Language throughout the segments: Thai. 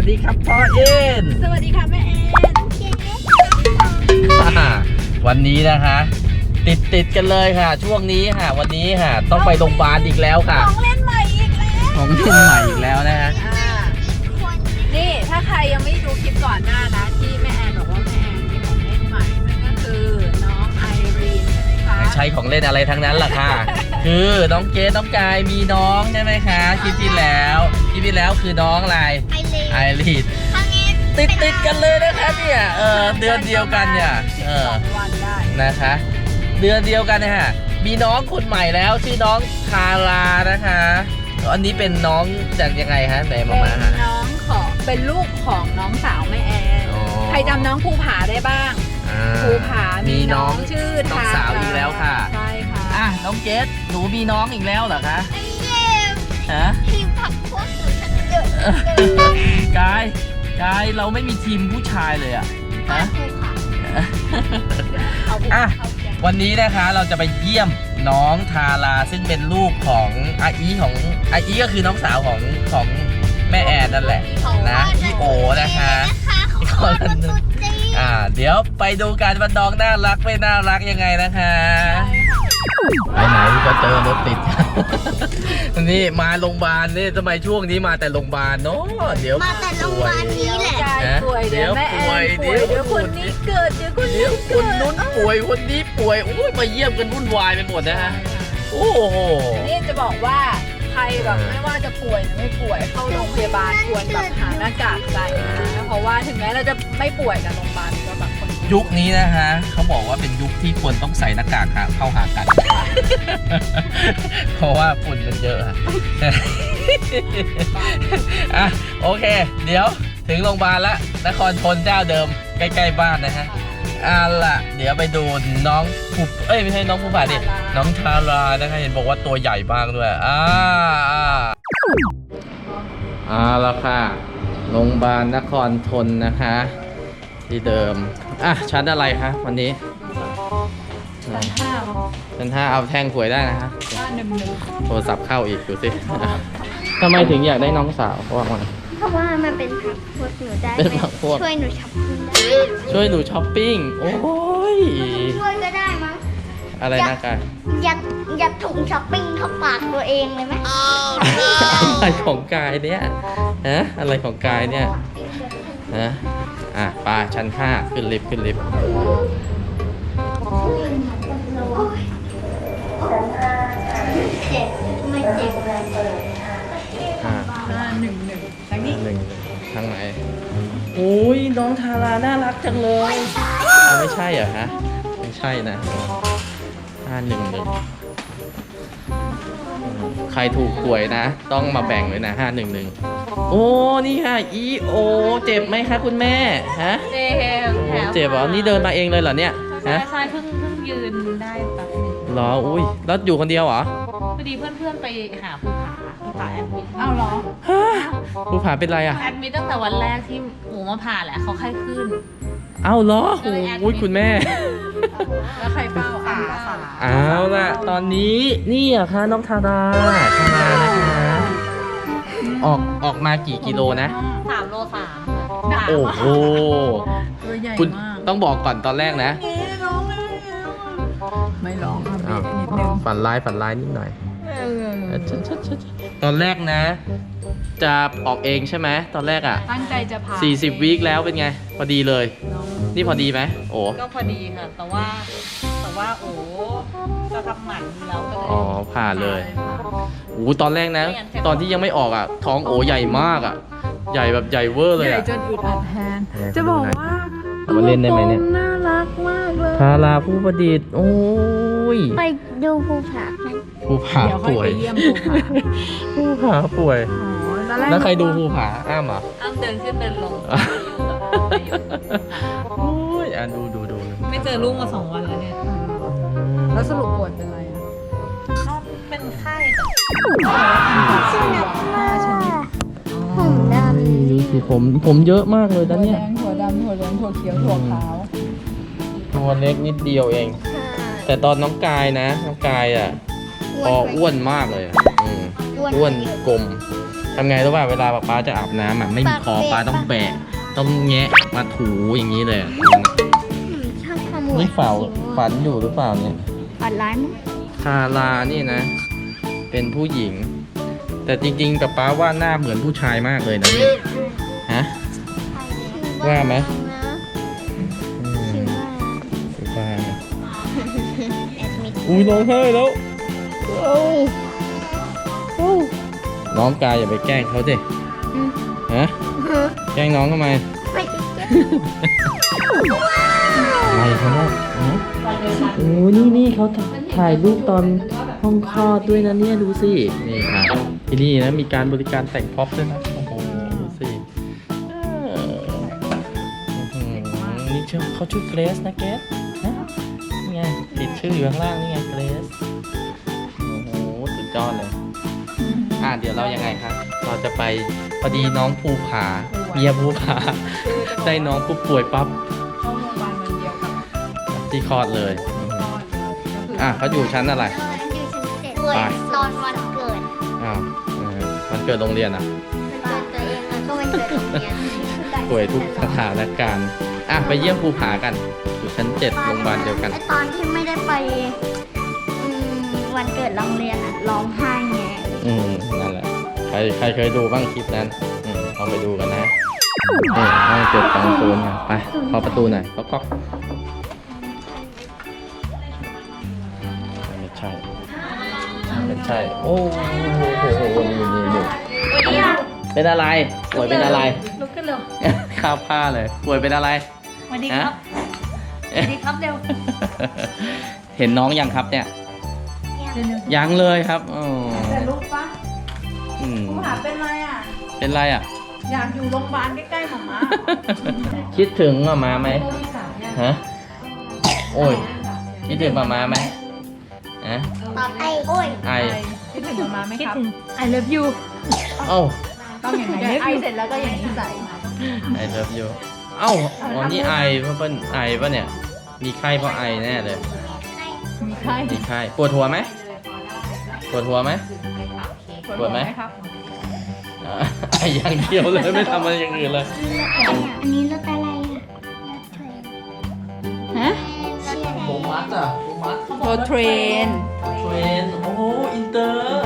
วัสดีครับพ่อเอ็นสวัสดีค่ะแม่แอนอ่าวันนี้นะคะ ติดติดกันเลยค่ะ ช่วงนี้ค่ะ วันนี้ค่ะ ต้องไปโรงพยาบาลอีกแล้วค่ะ ของเล่นใหม่อีกแล้วของเล่นใหม่อีกแล้วนะฮะอ่านี่ถ้าใครยังไม่ดูคลิปก่อนหน้านะที่แม่แอนบอกว่าแม่แอนมีของเล่นใหม่นั่นก็คือน้องไอรีนใช่ไหมไม่คะใช้ของเล่นอะไรทั้งนั้นแหละค่ะ คือน้องเกดน้องกายมีน้องใช่ไหมคะคลิปที่แล้วคลิปที่แล้วคือน้องอะไรไอเล ไอรีดครั้งนี้ติดติดกันเลยนะคะเนี่ยเออเดือนเดียวกันเนี่ยเออ12วันได้นะคะ เดือนเดียวกันนะฮะมีน้องคนใหม่แล้วชื่อน้องคารานะคะอันนี้เป็นน้องจากยังไงฮะไหนมาเป็มานฮะน้องของเป็นลูกของน้องสาวแม่แอนอ๋อใครจำน้องภูผาได้บ้างอ่าภูผามีมีน้น้อองงชื่อน้องทาสาวอีกแล้วค่ะใช่ค่ะอะน้องเกดหนูมีน้องอีกแล้วเหรอคะไอเย่ฮะ กาย กาย เราไม่มีทีมผู้ชายเลยอะมาฮะถูกค่ะเอาภูอะเข้าแก๊งวันนี้นะคะเราจะไปเยี่ยมน้องทาราซึ่งเป็นลูกของอาอีของอาอีก็คือน้องสาวของของแม่แอนนั่นแหละนะพี่โอนะคะขอคนตัวจริงอ่าเดี๋ยวไปดูกันว่าน้องน่ารักไม่น่ารักยังไงนะคะ ไปไหนก็เจอรถติด นี่มาโรงพยาบาลนี่ทำไมช่วงนี้มาแต่โรงพยาบาลเนาะเดี๋ยวมาแต่โรงพยาบาลนี้แหละกายป่วยเดี๋ยวแม่แอนป่วยเดี๋เดี๋ยยววคนนี้เกิดเดี๋ยวคนเดี๋นี้ยวคเกินดนู้นป่วยคนนี้ป่วยโอ้ยมาเยี่ยมกันวุ่นวายไปหมดนะฮะโอ้โหนี่จะบอกว่าใครแบบไม่ว่าจะป่วยหรือไม่ป่วยเข้าโรงพยาบาลควรแบบหาหน้ากากใส่นะเพราะว่าถึงแม้เราจะไม่ป่วยแต่โรงพยาบาลก็แบบคน ยุคนี้นะฮะเขาบอกว่าเป็นยุคที่ควรต้องใส่หน้ากากเข้าหากัน เพราะว่าฝุ่นมันเยอะอะอะโอเค เดี๋ยวถึงโรงพยาบาลละนครทนเจ้าเดิมใกล้ๆบ้านนะฮะอะล่ะ เดี๋ยวไปดูน้องผูเอ้ยไม่ใช่น้องผู้ผ่าดิน้องทารานะคะเห็นบอกว่าตัวใหญ่มากด้วยอ่าอ่าอ่าแล้วค่ะโรงพยาบาลนครทนนะคะ ที่เดิม อะชั้นอะไรคะวันนี้ชั้นห้าชั้นห้าเอาแท่งหวยได้นะฮะห้าหนึ่งหนึ่งโทรศัพท์เข้าอีกดูสิทำไมถึงอยากได้น้องสาวเพราะว่ามัน เพราะว่ามันเป็นผักพวกหนูได้เป็นผักพวก ช่วยหนูชับปิ้งได้ช่วยหนูช้อปปิ้ง โอ้ย ช่วยก็ได้มั้งอะไรนะกาย ยัดยัดถุงช้อปปิ้งเข้าปากตัวเองเลยไหมอะไรของกายเนี่ยฮะอะไรของกายเนี่ยฮะ อะไป้าชั้นห้าขึ้นลิฟต์ขึ้นลิฟต์เจ็บไม่เจ็บเลยอ่าห้าหนึ่งหนึ่งทั้งนี้หนึ่งทางไหนโอ้ยน้องทาราน่ารักจังเลยอะไม่ใช่เหรอฮะไม่ใช่นะห้าหนึ่งหนึ่งใครถูกหวยนะ ต้องมาแบ่งเลยนะห้าหนึ่งหนึ่ง โอ้นี่ค่ะอีโอเจ็บไหมคะคุณแม่ฮะเจ็บโอ้เจ็บเหรอนี่เดินมาเองเลยเหรอเนี่ยใช่ฮะใช่เพิ่งเพิ่งยืนได้แป๊บนึงเหรออุ้ยแล้วอยู่คนเดียวเหรอพอดีเพื่อนๆไปหาภูผาภูผาแอดมิดเอาเหรอฮะภูผาเป็นไรอะแอดมิดตั้งแต่วันแรกที่หมูมาผ่าแหละเขาไข้ขึ้น เอ้าเหรอก็เลยแอดมิดโอ้ยคุณแม่ แล้วใครเฝ้าอันขา เอาล่ะ ตอนนี้นี่อะคะน้องทาราทารานะคะ ออกออกมากี่กิโลนะ สามโลสามโอ้โห ตัวใหญ่คุณมาก ต้องบอกก่อนตอนแรกนะเอ๊ะร้องเลยไม่ร้องครับอ้าวนิดนึงฝันร้ายฝันร้ายนิดหน่อย เออเออชัดชัดชัดชัดตอนแรกนะ จะออกเองใช่ไหมตอนแรกอะ ตั้งใจจะพา40 วีคแล้วเป็นไง พอดีเลย น้องนี่พอดีไหมโอ้ ก็พอดีค่ะ แต่ว่าแต่ ว่าโอ้จะทำหมันแล้วก็เลยอ๋อผ่าเลยโอ้ตอนแรกนะ ตอนที่ยังไม่ออกอะ ท้องโอใหญ่มากอะ ใหญ่แบบใหญ่เวอร์เลยใหญ่อะ จนอึดอัดแทนไหนจะบอกว่าเอามาเล่นได้ไหมเนี่ยตัวน่ารักมากเลยทาราผู้ประดิษฐ์โอ้ยไปดูภูผากันภูผาเดี๋ยวค่อยป่วไปยเยี่ยมภูผาภูผาป่วยอ๋อตอนแรกแล้วใครดูภูผาอ้ามเหรออ้ำเดินขึ้นเดินลงโอ้ยอะดูดูดูไม่เจอลูกมาสองวันแล้วเนี่ย แล้วสรุปปวดเป็นไรอะเขาเป็นไข้แต่ชื่อนักมากผมดำดูสิผมผมเยอะมากเลยถั่นะวเนี่แดยงถั่วดำถั่วเหลืองถั่วเขียวถั่วขาวตัวเล็กนิดเดียวเอง แต่ตอนน้องกายนะ น้องกายอะพออ้วนมากเลยอะอืมอ้วนกลมทำไงรู้ป่ะเวลาป๊าจะอาบน้ำอะไม่มีคอป๊าต้องแบกต้องแงะมาถูอย่างนี้เลยอะอืมชอบขโมยนี่เฝ้าผิวอะฝันอยู่หรือเปล่าเนี่ย ฝันร้ายมั้งคารานี่นะ เป็นผู้หญิง แต่จริงๆกับป้าว่าหน้าเหมือนผู้ชายมากเลยนะเนี่ยฮะ ว่าไหม อืมถือว่าถือว่าแอดมิดอุ้ยร้องไห้แล้วเอ้าเอ้าน้องกายอย่าไปแกล้งเขาสิอืมฮะ แกล้งน้องทำไมไม่ได้เก็บอะไรเขาเนี่ยฮะ โอ้นี่นี่เขาถ่ายรูปตอนห้องคลอดด้วยนะเนี่ยดูสิ นี่ค่ะที่นี่นะมีการบริการแต่งพ็อปด้วยนะ โอ้โหดูสิเอออื้อหือนี่ชื่อเขาชื่อเกรซนะเกรซฮะนี่ไงติดชื่ออยู่ข้างล่างนี่ไงเกรซโอ้โหสุดยอดเลยอะเดี๋ยวเรายังไงครับ เราจะไปพอดีน้องภูผาเมียภูผาได้น้องผู้ป่วยปั๊บ ที่คลอดเลยอืมอะเขาอยู่ชั้นอะไร อยู่ชั้นเจ็ดไปตอนวันเกิดอ้าวเออมันเกิดโรงเรียนอะวันเกิดตัวเองแล้วก็วันเกิดโรงเรียนป่วยทุกสถานการณ์อะไปเยี่ยมภูผากัน อยู่ชั้นเจ็ดโรงพยาบาลเดียวกัน ไอตอนที่ไม่ได้ไปอืมวันเกิดโรงเรียนอะร้องไห้ไงอืมนั่นแหละ ใครใครเคยดูบ้างคลิปนั้นอืมลองไปดูกันนะนี่ห้องเกิดของตูนกันไปเข้าประตูหน่อยก๊อกก๊อก ใช่ โอ้โหนี่นี่นี่เป็นอะไรป่วยเป็นอะไร ลุกขึ้นเร็วข้าวผ้าเลยป่วยเป็นอะไรสวัสดีครับสวัสดีครับเร็ว เห็นน้องยังครับเนี่ยเร็วยังเลยครับอ๋อแต่ลูกปะอืมผู้หาเป็นไรอะ เป็นไรอะ อยากอยู่โรงพยาบาลใกล้ๆหมาม่าคิดถึงมามาไหมโควิดสามเนี่ยฮะ โอ้ยคิดถึงมามาไหม ฮะตอบไอโอ้ยไอคิดถึงหมาม่าไหมๆคิดครับถึง I love you เอ้าต้องอย่างไรไอเสร็จแล้วก็อย่างนี้ใส่ไอเลิฟยูเอ้าวันนี้ไอเพราะเป็นไอปะเนี่ย มีไข้เพราะไอแน่เลย มีไข้ มีไข้ ปวดหัวไหม ปวดหัวไหม ปวดไหมครับอ่าไออย่างเดียวเลยไม่ทำอะไรอย่างอื่นเลย อันนี้รถอะไรอะฮะเชียร์โบมัสอะ โบมัสโรเทรน เทรนโอ้โหอินเตอร์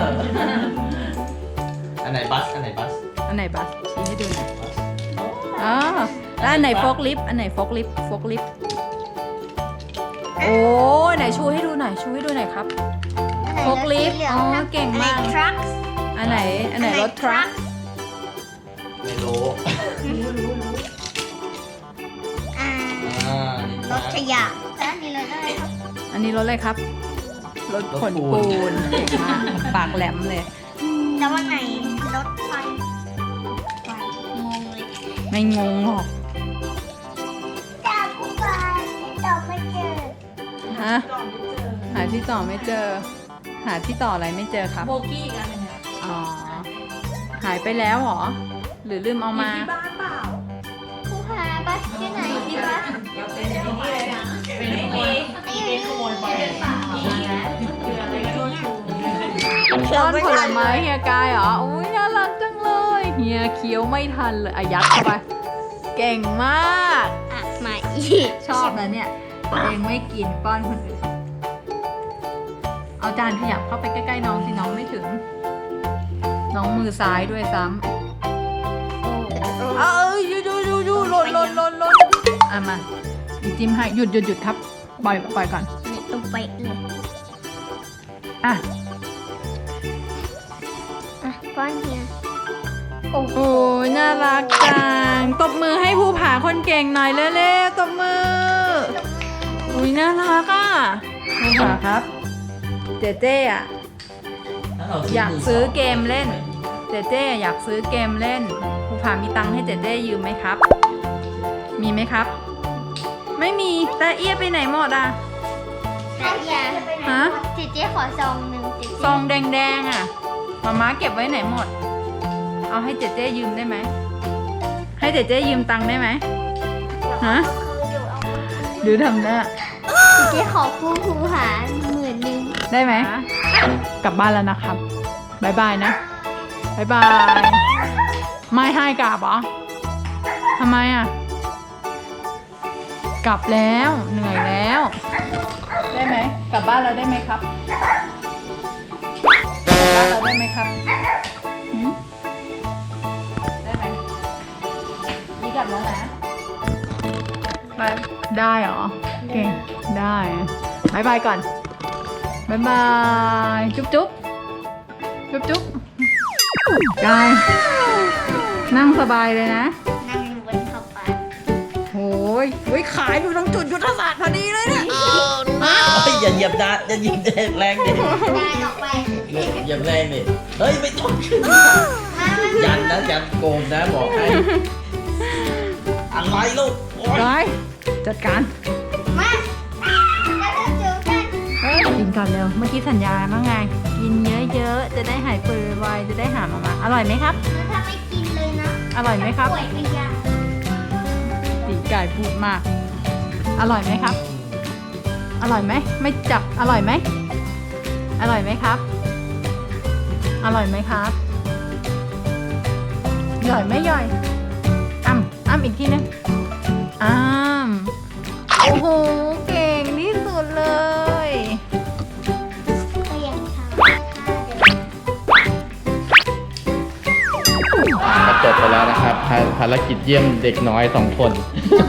อันไหนบัส อันไหนบัสอันไหนบัสชี้ให้ดูหน่อยอ๋อแล้วอันไหนโฟกลิฟต์อันไหนโฟกลิฟต์โฟกลิฟต์โอ้ไหนชูให้ดูหน่อยชูให้ดูหน่อยครับโฟกลิฟต์อ๋อเก่งมาก ทรัคอันไหนอันไหนรถทรัคไม่รู้อ่าอ่านี่รถขยะแล้วอันนี้รถอะไรครับอั นนี้รถอะไรครับ รถขนปูนเก่งมากปากแหลมเลย แล้ววันไหนรถไฟไฟงงเลยไม่งงหรอกจับไปตอบไม่เจอฮะหาที่ต่อไม่เจอ หาที่ต่ออะไรไม่เจอครับโบกี้กันเนี่ยอ๋อหายไปแล้วเหรอ หรือลืมเอามาที่บ้าน ป็นขโมยไปเปล่าคืออะไรก็ต้องชูต้นผลไม้เฮียกายเหรออุ้ยน่ารักจังเลยเฮียเคี้ยวไม่ทันเลยอายัดเข้าไป เก่งมาก อะมาอีกชอบนะเนี่ยตัวเองไม่กินป้อนคนอื่นเอาจานขยับเข้าไปใกล้ๆน้องสิน้องไม่ถึง น้องมือซ้ายด้วยซ้ำเอ้ยยูยูยูยูหล่นหล่นหล่นหล่นอะมาอีจิ้มให้หยุดหยุดหยุดครับปล่อยปล่อยก่อนนี่ตุ้มไปเลย อะ อะป้อนเฮียโอ้ยน่ารักจัง ตบมือให้ผู้ผาคนเก่งหน่อยเร็วๆ ตบมือ อุ้ยน่ารักอะผู้ผาครับ เจเจอะอยากซื้อเกมเล่น เจเจอยากซื้อเกมเล่นผู้ผามีตังค์ให้เจเจยืมไหมครับ มีไหมครับ ไม่มีแต่เอียไปไหนหมดอะ แต่เฮียฮะเจ๊เจ๊ขอซองหนึ่งเจ๊เจ๊ซองแดงๆอะมาม้าเก็บไว้ไหนหมด เอาให้เจเจยืมได้ไหม ให้เจเจยืมตังค์ได้ไหมฮะดูทำหน้าเจ๊ขอคู่ครูหาหมื่นหนึ่งได้ไหมกลับบ้านแล้วนะครับบายบายนะบายบายไม่ให้กลับเหรอทำไมอะ กลับแล้วเหนื่อยแล้ว ได้ไหมกลับบ้านเราได้ไหมครับกลับบ้านเราได้ไหมครับหืมได้ไหมนี่กลับแล้วนะไปได้เหรอเก่งได้บายบายก่อนบายบายจุ๊บจุ๊บจุ๊บจุ๊บกายนั่งสบายเลยนะ ยโอ้ยขายอยู่ตรงจุดยุทธศาสตร์พอดีเลยเนี่ยโอ้ยอย่าเหยียบนะอย่าเหยียบแรงดิได้ออกไปเหยียบแรงดิเฮ้ยไม่ต้องขึ้นมามายันนะยันโกงนะบอกให้อะไรลูกโอ๊ยไปจัดการมาแล้วจะเจอกันเอ้ยกินก่อนเร็วเมื่อกี้สัญญาว่าไง กินเยอะๆ จะได้หายป่วยไวๆจะได้หามามาอร่อยไหมครับแล้วถ้าไม่กินเลยนะ อร่อยไหมครับป่วยไม่ยา กตีไก่พูดมาก อร่อยไหมครับ อร่อยไหม ไม่จับ อร่อยไหม อร่อยไหมครับ อร่อยไหมครับ ย่อยไหมย่อยอ้ำอ้ำอีกทีนึง ภาภารกิจเยี่ยมเด็กน้อยสองคน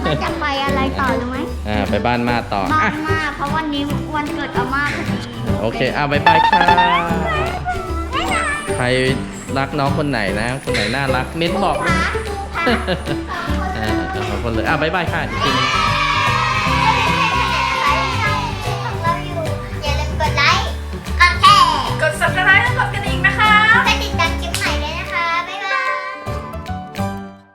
เราจะไปอะไรต่อรู้ไหมอ่าไปบ้านมาต่อบ้าอะนมาเพราะวันนี้วันเกิดอาม่าพอดีโอเคอะบายบายค่ะใครรักน้องคนไหนนะ คนไหนน่ารักเม้นบอกนะครูคะอ่าขอบคุณเลยอะบายบายค่ะอีกทีนึง